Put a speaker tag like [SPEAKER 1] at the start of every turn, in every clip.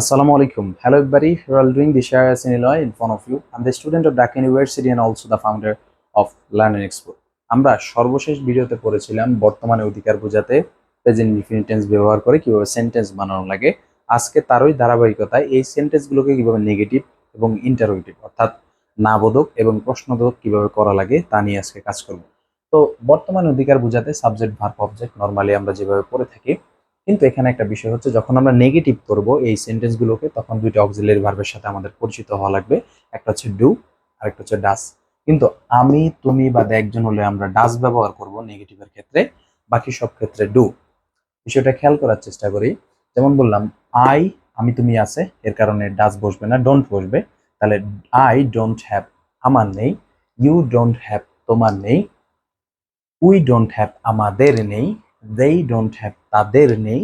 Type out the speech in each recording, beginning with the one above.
[SPEAKER 1] Assalamu alaikum. Hello, everybody. We are doing the share as in front of you. I'm the student of Dhaka University and also the founder of Learning Expo. আমরা সর্বশেষ ভিডিওতে পড়েছিলাম বর্তমানে অধিকার বোঝাতে, present infinite tense ব্যবহার করে কীভাবে সেন্টেন্স বানানো লাগে আজকে তারই ধারাবাহিকতায় এই সেন্টেন্সগুলোকে কীভাবে নেগেটিভ এবং ইন্টারোগেটিভ, অর্থাৎ নাবোধক এবং প্রশ্নবোধক কীভাবে করা লাগে তা নিয়ে আজকে কাজ করব তো বর্তমানে অধিকার বোঝাতে সাবজেক্ট, ভার্ব, অবজেক্ট নর্মালি আমরা যেভাবে পড়ে থাকি কিন্তু এখানে একটা বিষয় হচ্ছে, যখন আমরা নেগেটিভ করব এই সেন্টেন্সগুলোকে তখন দুইটা অক্সিলারি ভার্বের সাথে আমাদের পরিচিত হওয়া লাগবে। একটা হচ্ছে ডু আর একটা হচ্ছে ডাস কিন্তু আমি, তুমি বা একজন হলে আমরা ডাস ব্যবহার করব নেগেটিভের ক্ষেত্রে, বাকি সব ক্ষেত্রে ডু বিষয়টা খেয়াল করার চেষ্টা করি। যেমন বললাম আই আমি তুমি আছে, এর কারণে ডাস বসবে না ডোন্ট বসবে। তাহলে আই ডোন্ট হ্যাভ আমার নেই। ইউ ডোন্ট হ্যাভ তোমার নেই। উই ডোন্ট হ্যাভ আমাদের নেই। দেই ডোন্ট হ্যাভ তাদের নেই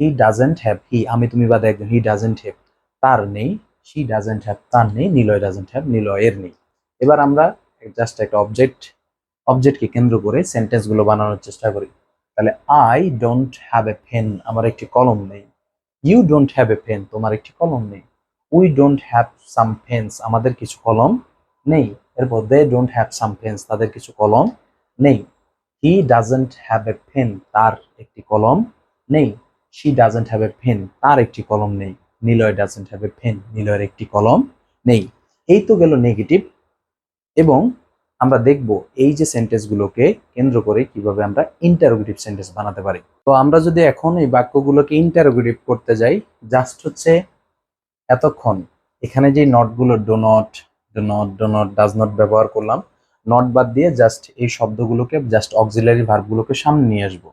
[SPEAKER 1] হি ডাজেন্ট হ্যাভ হি আমি তুমি বাদে একজন হি ডাজেন্ট হ্যাভ তার নেই শি ডাজেন্ট হ্যাভ তার নেই, নিলয় ডাজেন্ট হ্যাভ নিলয়ের নেই। এবার আমরা জাস্ট একটা অবজেক্ট অবজেক্টকে কেন্দ্র করে সেন্টেন্সগুলো বানানোর চেষ্টা করি। তাহলে I don't have a pen আমার একটি কলম নেই। You don't have a pen তোমার একটি কলম নেই। We don't have some pens আমাদের কিছু কলম নেই। এরপর they don't have some pens তাদের কিছু কলম নেই। He doesn't have a pen তার একটি কলম নেই। She doesn't have a pen তার একটি কলম নেই। Niloy doesn't have a pen নিলয়ের একটি কলম নেই। এই তো গেল নেগেটিভ এবং আমরা দেখব এই যে সেন্টেন্সগুলোকে কেন্দ্র করে কীভাবে আমরা ইন্টারোগেটিভ সেন্টেন্স বানাতে পারি। তো আমরা যদি এখন এই বাক্যগুলোকে ইন্টারোগেটিভ করতে যাই জাস্ট হচ্ছে এতক্ষণ। এখানে যে নটগুলো do not do not do not does not ব্যবহার করলাম নট বাদ দিয়ে জাস্ট এই শব্দগুলোকে জাস্ট অক্সিলারি ভার্বগুলোকে সামনে নিয়ে আসব।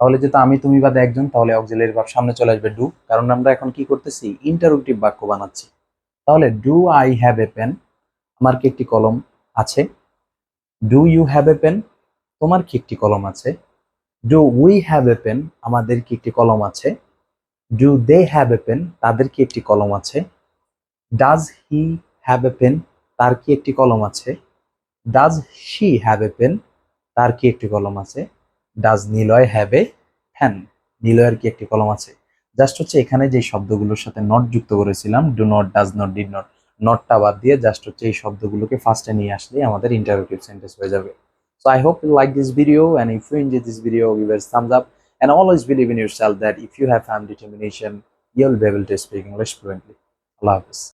[SPEAKER 1] তাহলে যেহেতু আমি তুমি বাদে একজন, তাহলে অক্সিলারি ভার্ব সামনে চলে আসবে ডু কারণ আমরা এখন কি করতেছি? ইন্টারোগেটিভ বাক্য বানাচ্ছি। তাহলে do I have a pen আমার কি একটি কলম আছে? Do you have a pen তোমার কি একটি কলম আছে? Do we have a pen আমাদের কি একটি কলম আছে? Do they have a pen তাদের কি একটি কলম আছে? Does he have a pen তার কি একটি কলম আছে? Does she have a pen তার কি একটি কলম আছে? Does Niloy have a fan নিলয়ের কি একটি কলম আছে? জাস্ট হচ্ছে এখানে যে শব্দগুলোর সাথে নট যুক্ত করেছিলাম do not does not did not নটটা বাদ দিয়ে জাস্ট হচ্ছে এই শব্দগুলোকে ফার্স্টে নিয়ে আসলে আমাদের ইন্টারভেটিভ সেন্টেন্স হয়ে যাবে। So I hope like this video and if you enjoy this video give us thumbs up and always believe in yourself that if you have family determination you'll be able to speak English fluently আল্লাহ হাফেজ